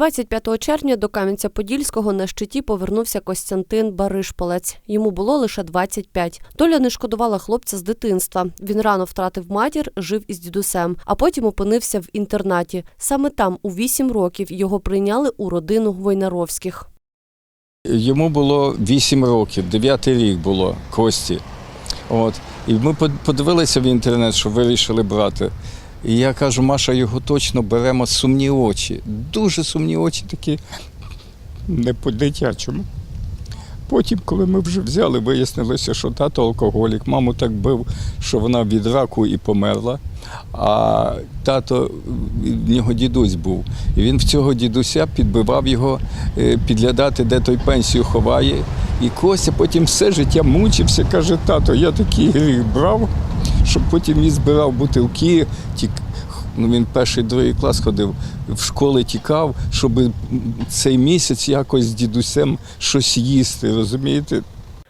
25 червня до Кам'янця-Подільського на щиті повернувся Костянтин Баришполець. Йому було лише 25. Доля не шкодувала хлопця з дитинства. Він рано втратив матір, жив із дідусем, а потім опинився в інтернаті. Саме там, у 8 років, його прийняли у родину Войнаровських. Йому було 8 років, 9 рік було Кості. От. І ми под- подивилися в інтернет, що вирішили брати. І я кажу, Маша, його точно беремо сумні очі. Дуже сумні очі такі, не по-дитячому. Потім, коли ми вже взяли, вияснилося, що тато алкоголік, маму так бив, що вона від раку і померла. А тато, в нього дідусь був. І він в цього дідуся підбивав його е, підглядати, де той пенсію ховає. І Костя потім все життя мучився, каже, тато, я такий гріх брав, щоб потім він збирав бутилки, тік... ну, він перший другий клас ходив, в школи тікав, щоб цей місяць якось з дідусем щось їсти, розумієте?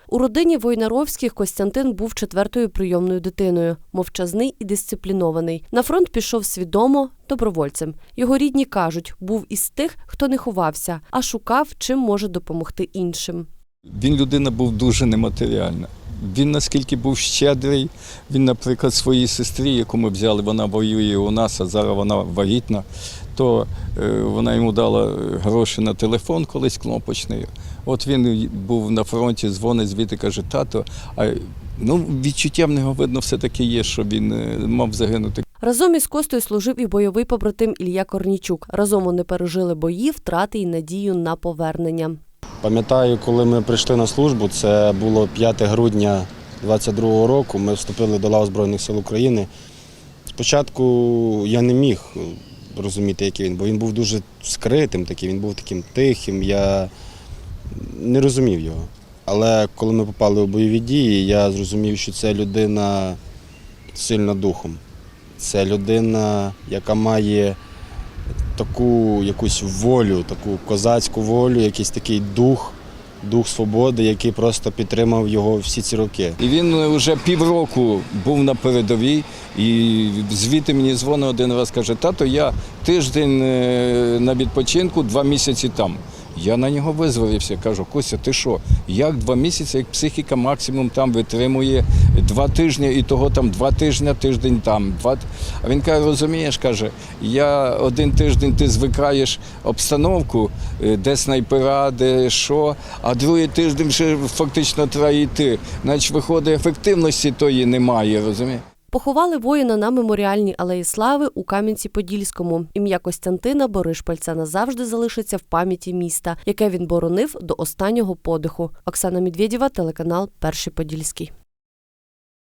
У родині Войнаровських Костянтин був четвертою прийомною дитиною, мовчазний і дисциплінований. На фронт пішов свідомо добровольцем. Його рідні кажуть, був із тих, хто не ховався, а шукав, чим може допомогти іншим. Він людина був дуже нематеріальна. Він наскільки був щедрий, він, наприклад, своїй сестрі, яку ми взяли, вона воює у нас, а зараз вона вагітна, то е, вона йому дала гроші на телефон колись кнопочний. От він був на фронті, дзвонить звідти, каже, тато, а ну, відчуття в нього видно все-таки є, що він е, мав загинути. Разом із Костою служив і бойовий побратим Ілля Корнічук. Разом вони пережили бої, втрати і надію на повернення. Пам'ятаю, коли ми прийшли на службу, це було 5 грудня 22-го року. Ми вступили до лав Збройних сил України. Спочатку я не міг розуміти, який він, бо він був дуже скритим, таким, він був таким тихим. Я не розумів його. Але коли ми попали у бойові дії, я зрозумів, що це людина сильна духом. Це людина, яка має таку якусь волю, таку козацьку волю, якийсь такий дух, дух свободи, який просто підтримав його всі ці роки. І він вже півроку був на передовій, і звідти мені дзвонить один раз, каже, тато, я тиждень е, на відпочинку, два місяці там. Я на нього визволився, кажу, Костя, ти що? Як два місяці, як психіка максимум там витримує два тижні, і того там два тижні, тиждень там. Два... А він каже, розумієш, каже, я один тиждень ти звикаєш обстановку, е, де снайпера, де що, а другий тиждень ще фактично треба йти. Значить, виходить, ефективності тої немає, розумієш? Поховали воїна на меморіальній алеї слави у Кам'янці-Подільському. Ім'я Костянтина Боришпальця назавжди залишиться в пам'яті міста, яке він боронив до останнього подиху. Оксана Медведєва, телеканал Перший Подільський.